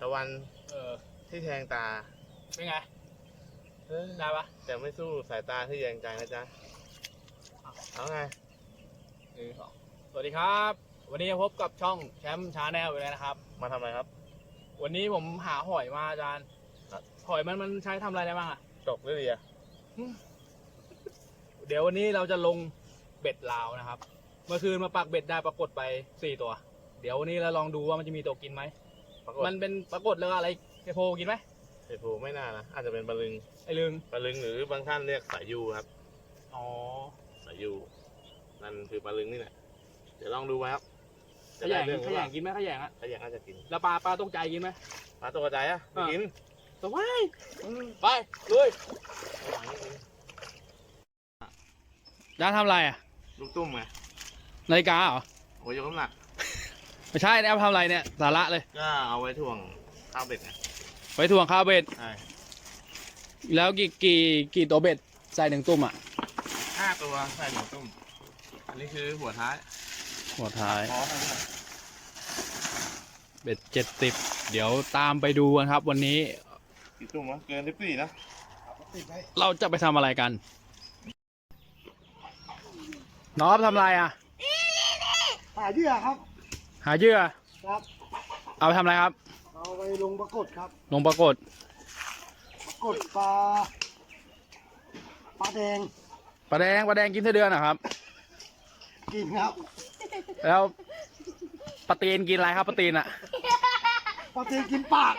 ตะวันเออที่แทงตา เป็นไงเออได้ปะ แต่ไม่สู้สายตาที่แยงใจนะจ๊ะเอาไง หนึ่งสองสวัสดีครับ วันนี้พบกับช่องแชมป์ชาแนลไปเลยนะครับ มาทำอะไรครับ วันนี้ผมหาหอยมาอาจารย์ครับ หอยมันมันใช้ทำอะไรได้บ้างอะ ตกหรือเดียเดี๋ยววันนี้เราจะลงเบ็ดลาวนะครับ เมื่อคืนมาปักเบ็ดได้ปรากฏไปสี่ตัว เดี๋ยววันนี้เราลองดูว่ามันจะมีตัวกินไหม ปรากฏมันเป็นปรากฏแล้วอะไรไอโพกินไหมไอ้ผูไม่น่านะอาจจะเป็นปลาลึงไอลึงปลาลึงหรือบางท่านเรียกสายยูครับ อ๋อ สายยูนั่นคือปลาลึงนี่แหละเดี๋ยวลองดูไว้ครับขยงเรื่องหขรือยเปล่างกินไหมขยงอะขยงอาจจะกินแล้วปลาปลาตกใจกินไหมปลาตัวกระจายอะไม่อะกินสบายไปลุยจ้าทำอะไรอะลูกตุ้มไงนาฬิกาเหรอโอ้ยยกน้ำหนัก ไม่ใช่แล้วทำอะไรเนี่ย สาระเลย ก็เอาไว้ถ่วงข้าวเบ็ดไงไว้ถ่วงข้าวเบ็ด ใช่แล้วกี่กี่กี่ตัวเบ็ดใส่หนึ่งตุ้มอะ ห้าตัวใส่หนึ่งตุ้ม อันนี้คือหัวท้ายหัวท้าย พอเท่านั้นเบ็ดเจ็ดสิบเดี๋ยวตามไปดูกันครับ วันนี้ กี่ตุ้มวะ เกินสิบสี่นะ เราจะไปทำอะไรกัน น้องทำอะไรอะ หาเหยื่อครับหาเหยื่อ ครับเอาไปทำอะไรครับ เอาไปลงปรากฏครับลงปรากฏ ปรากฏปลาปลาแดงปลาแดงปลาแดงกินไส้เดือนนะครับ กินครับแล้วปลาตีนกินอะไรครับปลาตีนอะปลาแดงกินปาก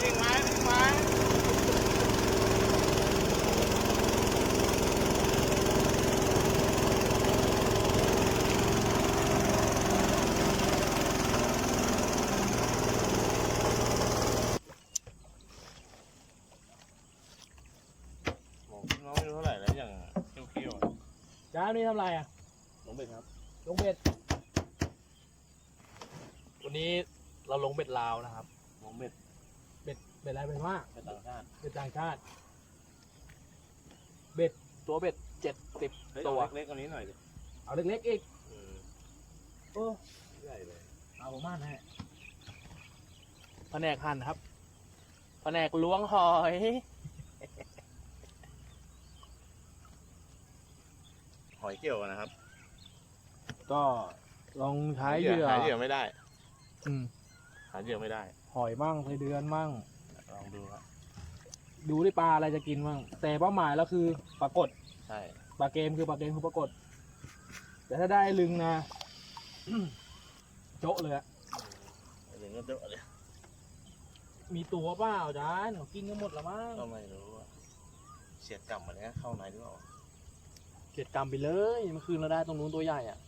วิ่งไม้วิ่งไม้บอกน้องไม่รู้เท่าไหร่แล้วอย่างเคี้ยวๆอะ จ้านี่ทำอะไรอะน้องเบ็ดครับ ลงเบ็ด วันนี้เราลงเบ็ดลาวนะครับน้องเบ็ด เบ็ดเบ็ดอะไรเป็นว่าเป็นต่างชาติ เบ็ดต่างชาติ เบ็ดตัวเบ็ดเจ็ดสิบเฮ้ยตัวเอาเล็กๆกว่านี้หน่อยดิเอาเล็กๆอีกอืมเออใหญ่เลย เอาประมาณให้แผนกหั่นครับแผนกล้วงหอย หอยเกี่ยวอะนะครับก็ลองใช้เหยื่อหาเหยื่อไม่ได้อืมหาเหยื่อไม่ได้ หอยมั่งไส้เดือนมั่ง ลองดูครับดูที่ปลาอะไรจะกินมั่งแต่เป้าหมายแล้วคือปรากฏใช่ปลาเกมคือปลาเกมคือปรากฏ แต่ถ้าได้ลึงนะ โจะเลยอะหรือก็เยอะเลยมีตัวเปล่าจ้าหนูกินกันหมดแล้วมั้งก็ไม่รู้อะเสียดกลับมาเนี้ยเข้าในหรือเปล่า เกียดกรรมไปเลยเมื่อคืนเราได้ตรงนู้นตัวใหญ่อะ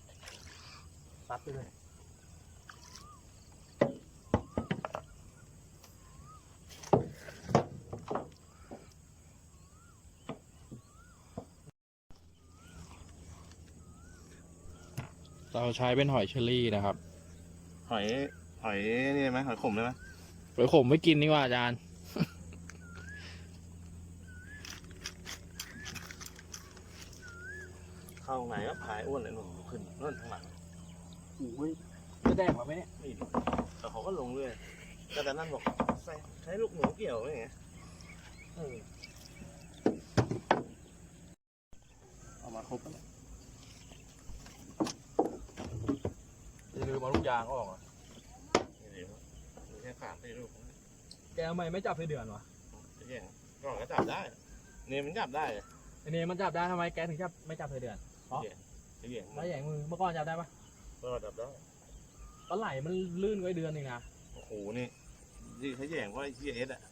ซัดไปเลยเราใช้เป็นหอยเชอรี่นะครับ หอย หอยนี่ไหมหอยขมได้ไหมหอยขมไม่กินนี่ว่าอาจารย์ เข้า ไหนก็พายอ้วนเลยหนุ่มขึ้นนั่นข้างหลังโอ้ยจะแดงกว่าไหมเนี่ยไม่ดีแต่เขาก็ลงเรื่อยแต่แต่นั่นบอกใส่ใช้ลูกหนูเกี่ยวไม่ไงเออเอามาครบแล้วเนี่ยอย่าลืมเอาลูกยางออกอะนี่เดี๋ยวมีแค่สามสี่ลูกแกทำไมไม่จับไส้เดือนวะจะแย่งก่อนก็จับได้ เนี่ยมันจับได้เลยไอเนี่ยมันจับได้ทำไมแกถึงจับไม่จับไส้เดือน อ๋อจะแย่งไม่ใหญ่มือเมื่อก่อนจับได้ปะก็จับได้ ปลาไหลมันลื่นไว้เดือนหนึ่งนะโอ้โห นี่ที่เขาแย่งเพราะไอ้ที่เอสอะ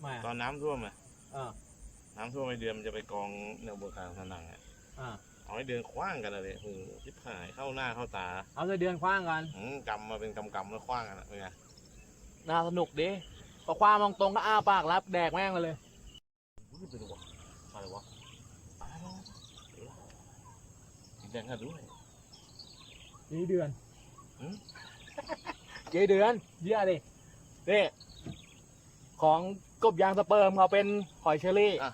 ไม่ตอนน้ำท่วมอะอ่าน้ำท่วมไอเดือนมันจะไปกองแนวบนทางผนังอะอ่าเอาไอเดือนคว้างกันเลยโอ้โหทิพหายเข้าหน้าเข้าตาเอาไส้เดือนคว้างกันอืมกำมาเป็นกำกำๆแล้วคว้างกันอะเป็นไงน่าสนุกดิพอคว้างมองตรงก็อ้าปากรับแดกแม่งมาเลยอุ้ยไปดูวะอะไรวะอะไรวะ จแดงกันด้วยกี่เดือนหืมกี่เดือนเยี่ยดินี่ของกบยางสเปิร์มเขาเป็นหอยเชอรี่อะ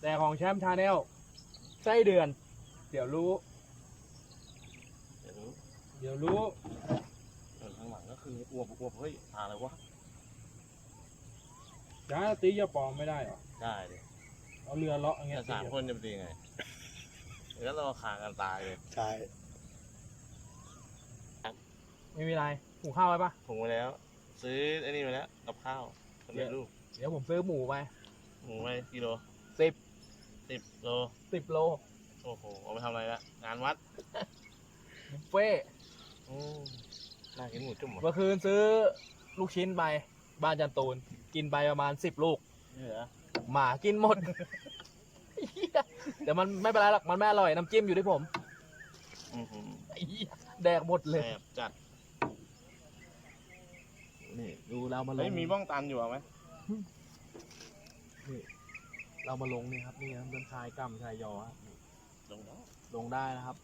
แต่ของแชมป์ชาแนลไส้เดือน เดี๋ยวรู้ เดี๋ยวรู้เดี๋ยวรู้ เออข้างหลังก็คืออวบอวบเฮ้ยอะไรวะ จ้าตีจะปลอมไม่ได้หรอได้เลยเอาเรือเลาะอย่างเงี้แต่ยสามคนจะเป็นยังไง แล้วเราคางกันตายเลยใช่ไม่มีไรหุงข้าวไว้ปะถุงไว้แล้ว ซื้อไอ้นี่มาแล้วกับข้าวสำเร็จรูปเดี๋ยวผมซื้อหมูไปหมูไว้กิโลสิบสิบโลสิบโลโอ้โหเอาไปทำอะไรละงานวัดบุฟเฟ่ต์อืมน่ากินหมูจุ่มเหรอเมื่อคืนซื้อลูกชิ้นไปบ้านจันตูน กินไปประมาณสิบลูกนี่เหรอหมากินหมด เหี้ยแต่มันไม่เป็นไรหรอกมันไม่อร่อยน้ำจิ้มอยู่ที่ผมอื้อหือไอ้เหี้ยแดกหมดเลยแสบจัดนี่ดูเรามาลเฮ้ยงมีบ้องตันอยู่เอาไหมเรามาลงนี่ครับนี่ครับเดินชายกำชายยอครับลงแล้วลงได้นะครับ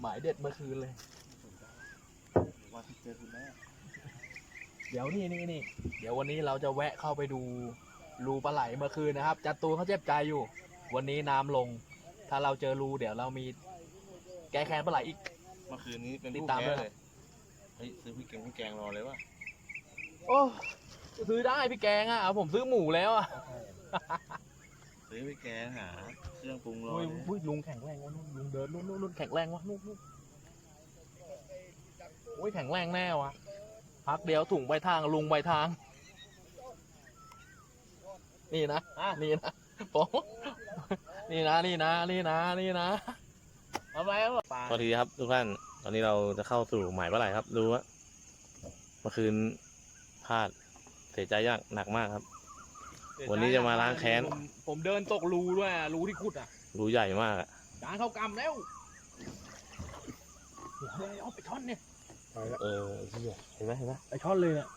หมายเด็ดเมื่อคืนเลย วันที่เจอคุณแม่ เดี๋ยวนี่นี่นี่เดี๋ยววันนี้เราจะแวะเข้าไปดู รูปลาไหลเมื่อคืนนะครับจัดตูนเขาเจ็บใจอยู่ วันนี้น้ำลง ถ้าเราเจอรูเดี๋ยวเรามีแก้แค้นปลาไหลอีก เมื่อคืนนี้เป็นติดผู้ตามแพ้ด้วยเลยเฮ้ยซื้อพี่เก่งพี่แกงรอเลยว่ะโอ้ซื้อได้พี่แกงอะเอาผมซื้อหมูแล้วอะซื้อพี่แกงหาเครื่องปรุงรออุ้ยเลยอุ้ยลุงแข็งแรงวะนู่นลุงเดินนู่นนู่นนู่นแข็งแรงวะนู่นนู่นโอ้ยแข็งแรงแน่วะพักเดียวถุงใบทางลุงใบทาง นี่นะนี่นะผมนี่นะนี่นะนี่นะนี่นะทำไมวะปลาสวัสดีครับทุกท่าน ตอนนี้เราจะเข้าสู่หมายเมื่อไหร่ครับดูว่าเมื่อคืนพลาดเสียใจยากหนักมากครับ วันนี้จะมาล้างแค้น ผมผมเดินตกรูด้วยอะรูที่ขุดอะรูใหญ่มากอะจานเข้ากำแล้วเฮ้ยเอาไปช่อนเนี่ยไปแล้วเออเหี้ยเห็นไหมเห็นไหมไปช่อนเลยอะ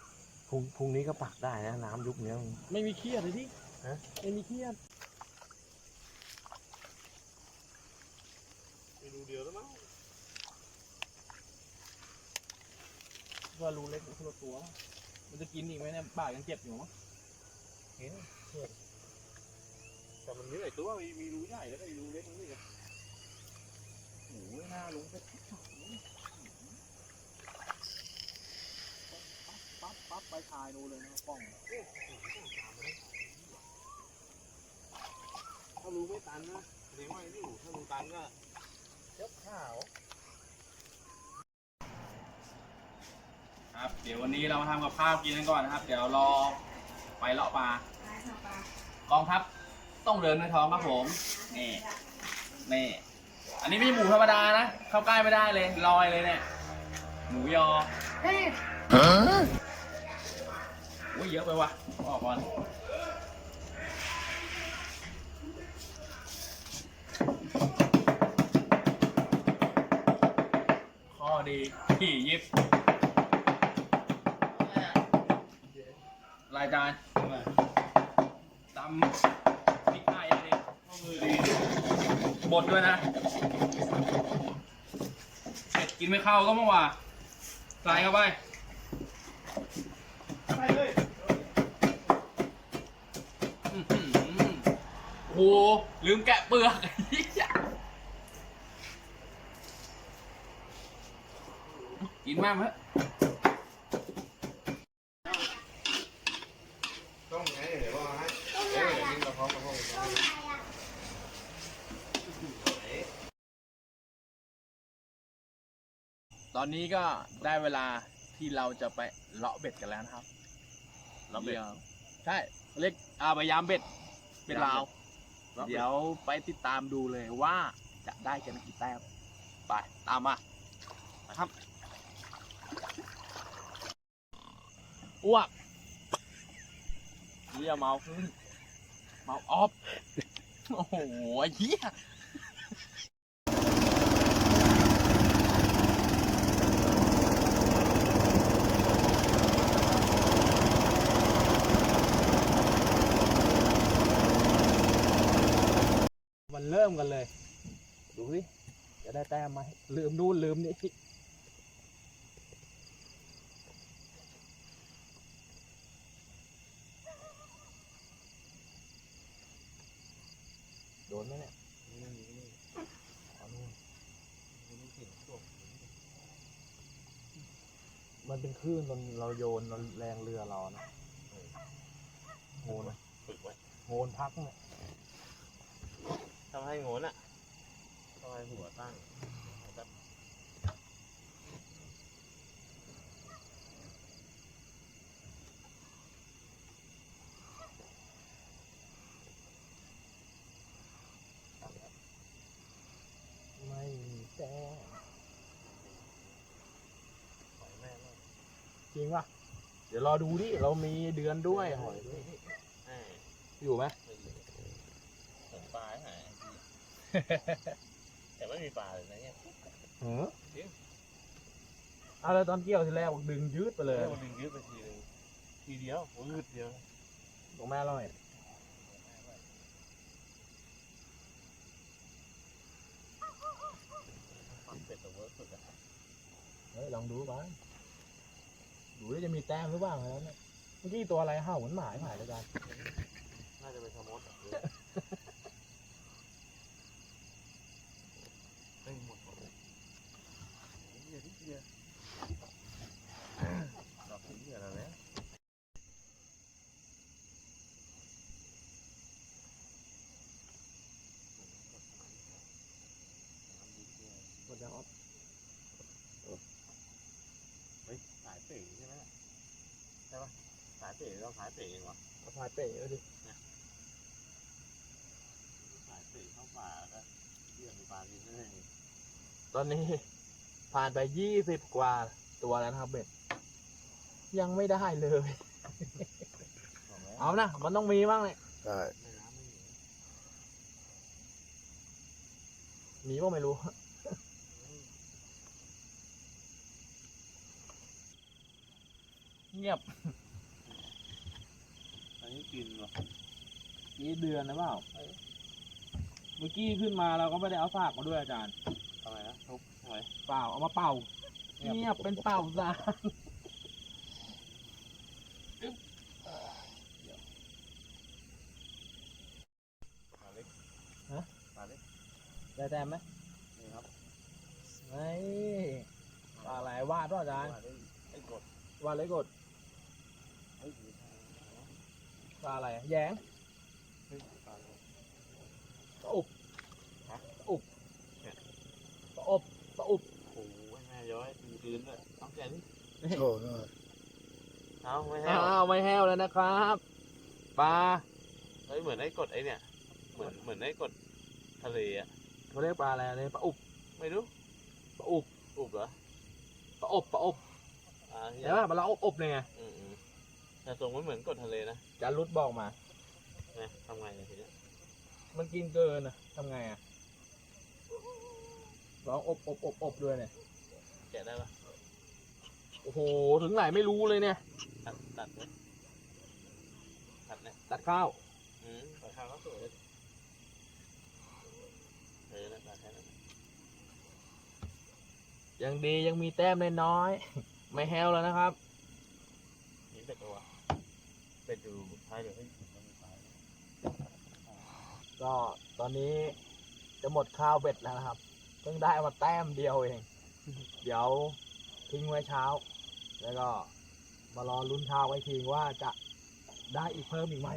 พรุ่งพรุ่งนี้ก็ปักได้นะ น้ำยุคนี้มัน ไม่มีเครียดเลยที่ฮะ ไม่มีเครียดมีรูเดียวแล้วมั้งว่ารูเล็กคนละตัว มันจะกินอีกไหมเนี่ยปากยังเจ็บอยู่มั้งแต่มันมีหลายตัวมีมีรูใหญ่แล้วก็มีรูเล็กนี่ไงโอ้โหหน้าลงไปปั๊ ปั๊บไปถ่ายดูเลยนะป้องถ้ารูไม่ตันนะเรียกว่าไอ้นี่อยู่ถ้ารูตันก็เจ็บข้าวครับเดี๋ยววันนี้เรามาทำกับข้าวกินกันก่อนนะครับ เดี๋ยวรอไปเลาะปลากองทัพต้องเดินในท้องครับผมนี่นี่อันนี้ไม่ใช่หมูธรรมดานะเข้าใกล้ไม่ได้เลยลอยเลยเนี่ยหมูยอ อุ้ยเยอะไปว่ะออกก่อนข้อดีขี่ยิบรายจานตำพริกไทยอะไรข้อมือดีบดด้วยนะเผ็ดกินไม่เข้าก็มั่งว่ะใส่เข้าไปอื้อหือโอ้โหลืมแกะเปลือกกินมากไหมต้องไงเดี๋ยวว่าให้เดี๋ยวกินกระเพาะกระเพาะตอนนี้ก็ได้เวลาที่เราจะไปเลาะเบ็ดกันแล้วนะครับเราเบ็ดดี๋ยวใช่เรียกอาพยายามเบ็ด เบ็ดลาว เลาะเบ็ดเดี๋ยวไปติดตามดูเลยว่าจะได้กันกี่แต้มไปตามมานะครับอ้วกเฮียเมาขึ้นเมาออฟโอ้โหเฮีย มันเริ่มกันเลย ดูสิจะได้แต้มไหมลืมนู่นลืมนี่โดนไหมเนี่ยอ๋อนู่นมันเป็นคลื่นตอนเราโยนเราแรงเรือเรานะโงนฝึกไว้โงนพักเนี่ย ทำให้โงนอะทำให้หัวตั้งแล้วก็ไม่มีแต้มปล่อยแม่เลยจริงป่ะ เดี๋ยวรอดูดิ เรามีเดือนด้วยหอยด้วยแม่อยู่ไหมไม่อยู่ผมปลาหาย แต่ไม่มีปลาเลยนะเนี่ยหืออะไรตอนเกี่ยวทีแรกบอกดึงยืดไปเลยเออมันดึงยืดไปทีนึงทีเดียววืดเดียวตรงแม่เราเนี่ยฟังเป็ดแต่เวิร์กสุดอะเฮ้ยลองดูบ้างดูว่าจะมีแต้มหรือเปล่าแล้วเนี่ยเมื่อกี้ตัวอะไรเห่าเหมือนหมาหายเลยกันน่าจะเป็นสมอสอะเฮ้ยหมดหมดเลยเฮียที่เฮียดอกเฮียอะไรเนี่ย หมดแล้วครับ เฮ้ยสายเป๋ใช่ไหมใช่ปะสาย เป๋เราสายเป๋เองวะเอาพายเป๋เลยดิสายเป๋เข้าป่าแล้วก็เยี่ยมมีปลากินได้ตอนนี้ ผ่านไปยี่สิบกว่าตัวแล้วนะครับเบ็ดยังไม่ได้เลย เอานะมันต้องมีบ้างเลยใช่ในน้ำไม่มีมีบ้างไม่รู้เงียบอั นนี้กินวะกี่เดือนนะเปล่าเมื่อกี้ขึ้นมาเราก็ไม่ได้เอาฝากมาด้วยอาจารย์ทำไมนะทุบทำไมเปล่าเอามาเป่าเงียบเป็นเป่าซะปลาเล็กฮะปลาเล็กได้แต้มไหมนี่ครับไม่ปลาอะไรวาดป่ะอาจารย์ปลาได้ไอ้กดวาดเลยกด เฮ้ยมีทาง ปลาอะไรอะแยงเฮ้ยปลาอะไรปลาอุบฮะ ปลาอุบปลาอบปลาอุบโอ้โหแม่ย้อยมีคืนด้วยเอาแกนี่โชว์หน่อยเอาไม่ให้อ้าวไม่แห้วแล้วนะครับปลาเฮ้ยเหมือนไอ้กดไอ้เนี่ย เหมือนเหมือนไอ้กดทะเลอะเขาเรียกปลาอะไรเนี่ยปลาอุบไม่รู้ปลาอุบอุบเหรอปลาอบปลาอบอ่าเห็นป่ะปลาอบอบเลยไงอืมอืม แต่ทรงมันเหมือนกดทะเลนะจานรุดบอกมา นะทำไงเนี่ยทีเนี้ยมันกินเกินอะทำไงอะลองอบอบอบอบด้วยเนี่ย แกะได้ปะโอ้โห ถึงไหนไม่รู้เลยเนี่ย ตัดตัดไหมตัดเนี่ยตัดข้าว อืมตัดข้าวก็สวยเออนะตัดแค่นั้นยังดียังมีแต้มน้อยๆไม่แห้วแล้วนะครับ นี่เป็ดตัว เป็ดอยู่ท้ายเดี๋ยวให้มันมีปลาก็ตอนนี้จะหมดข้าวเบ็ดแล้วนะครับ เพิ่งได้มาแต้มเดียวเอง เดี๋ยวทิ้งไว้เช้า แล้วก็มารอลุ้นเช้าไว้ทีว่าจะได้อีกเพิ่มอีกไหม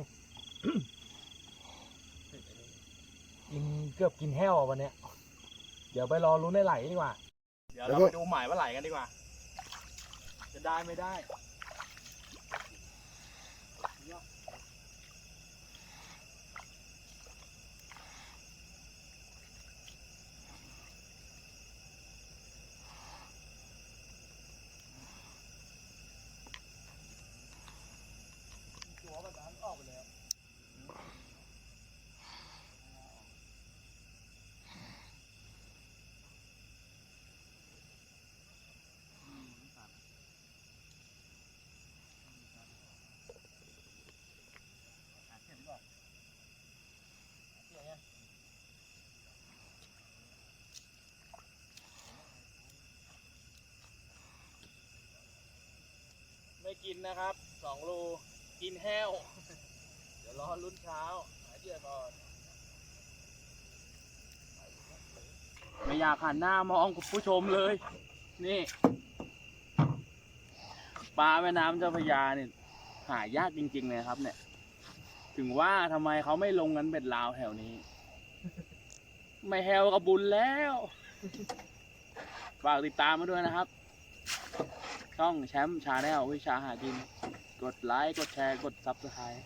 กินเกือบกินแห้วอะวันเนี้ย เดี๋ยวไปรอลุ้นได้ไหลดีกว่า เดี๋ยวเราไปดูหมายว่าไหลกันดีกว่า จะได้ไม่ได้ Yeah. ได้กินนะครับสองรูกินแห้ว เดี๋ยวรอลุ้นเช้าหาเหยื่อก่อน ไม่อยากหันหน้ามองคุณผู้ชมเลย นี่ปลาแม่น้ำเจ้าพระยาเนี่ยหายากจริง ๆ เลยครับ เนี่ย ถึงว่าทำไมเขาไม่ลงกันเบ็ดลาวแถวนี้ ไม่แฮวกับบุญแล้ว ฝากติดตามมาด้วยนะครับ ช่องแชมป์ชาแนลวิชาหากิน กดไลค์กดแชร์กดซับสไครต์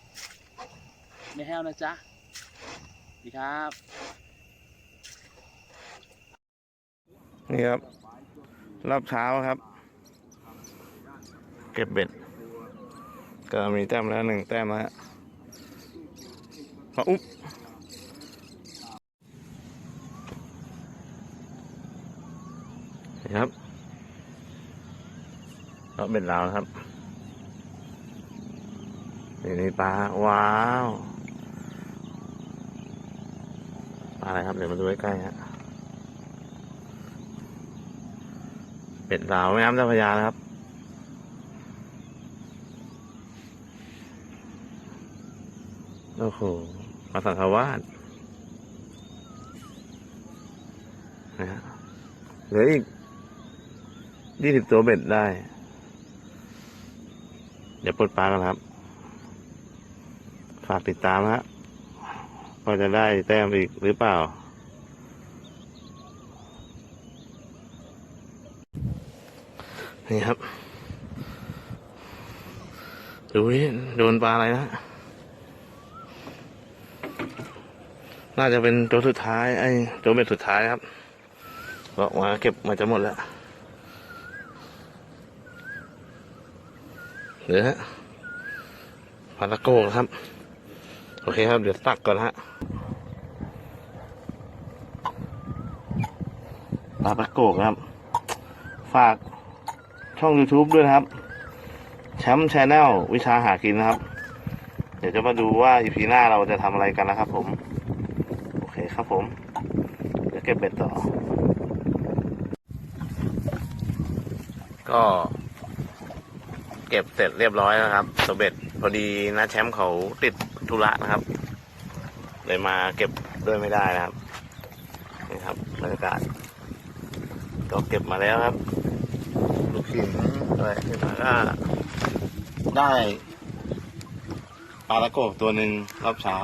ไม่แฮวนะจ๊ะสวัสดีครับนี่ครับ รอบเช้าครับ เก็บเบ็ด ก็มีแต้มแล้วหนึ่งแต้มฮะมาอุ๊บนี่ครับ รอบเบ็ดลาวครับนี่นี่ปลาว้าวปลาอะไรครับเดี๋ยวมาดูใกล้ๆฮะเป็ดลาวแม่น้ำเจ้าพระยานะครับ โอ้โหมาสังขวาสนะฮะเหลืออีกยี่สิบตัวเบ็ดได้ ดี๋ยวปลดปลากันครับ ฝากติดตามฮะว่าจะได้แต้มอีกหรือเปล่า นี่ครับดูนี่โดนปลาอะไรนะ น่าจะเป็นตัวสุดท้าย ไอ้ตัวเบ็ดสุดท้ายครับบอกมาเก็บมาจะหมดแล้ว หลือฮะปลาตะโกครับ โอเคครับ เดี๋ยวตักก่อนฮะปลาตะโกครับ ฝากช่อง YouTube ด้วยนะครับ แชมป์ชแนลวิชาหากินนะครับ เดี๋ยวจะมาดูว่าอีพีหน้าเราจะทำอะไรกันนะครับผม โอเคครับผม เดี๋ยวเก็บเบ็ดต่อ ก็ เก็บเสร็จเรียบร้อยนะครับตัวเบ็ดพอดีนะแชมป์เขาติดธุระนะครับ เลยมาเก็บด้วยไม่ได้นะครับนี่ครับบรรยากาศก็เก็บมาแล้วครับ ลูกชิ้นด้วยขึ้นมาก็ได้ปลาตะโกบตัวหนึ่งรอบเช้า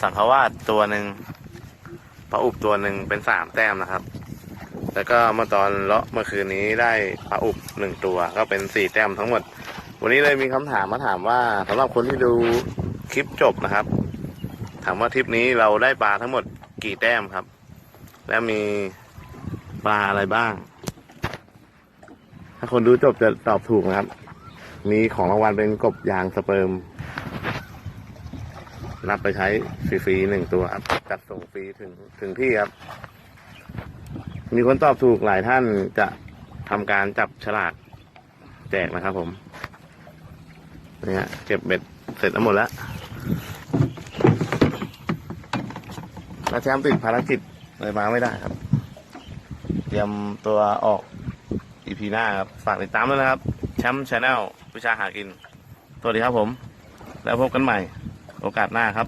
สังขวาตัวหนึ่งปลาอุบตัวหนึ่งเป็นสามแต้มนะครับ แล้วก็เมื่อตอนเลาะเมื่อคืนนี้ได้ปลาอุบหนึ่งตัว ก็เป็นสี่แต้มทั้งหมด วันนี้เลยมีคำถามมาถามว่าสำหรับคนที่ดูคลิปจบนะครับ ถามว่าทริปนี้เราได้ปลาทั้งหมดกี่แต้มครับ และมีปลาอะไรบ้าง ถ้าคนดูจบจะตอบถูกนะครับ มีของรางวัลเป็นกบยางสเปิร์มรับไปใช้ฟรีๆหนึ่งตัวครับจัดส่งฟรีถึงถึงที่ครับ มีคนตอบถูกหลายท่านจะทำการจับฉลากแจกนะครับผมเนี่ยเก็บเบ็ดเสร็จแล้วหมดแล้วแล้วแชมป์ติดภารกิจเลยมาไม่ได้ครับ เตรียมตัวออกอีพีหน้าครับ ฝากติดตามด้วยนะครับ แชมป์ชาแนลวิชาหากิน สวัสดีครับผม แล้วพบกันใหม่ โอกาสหน้าครับ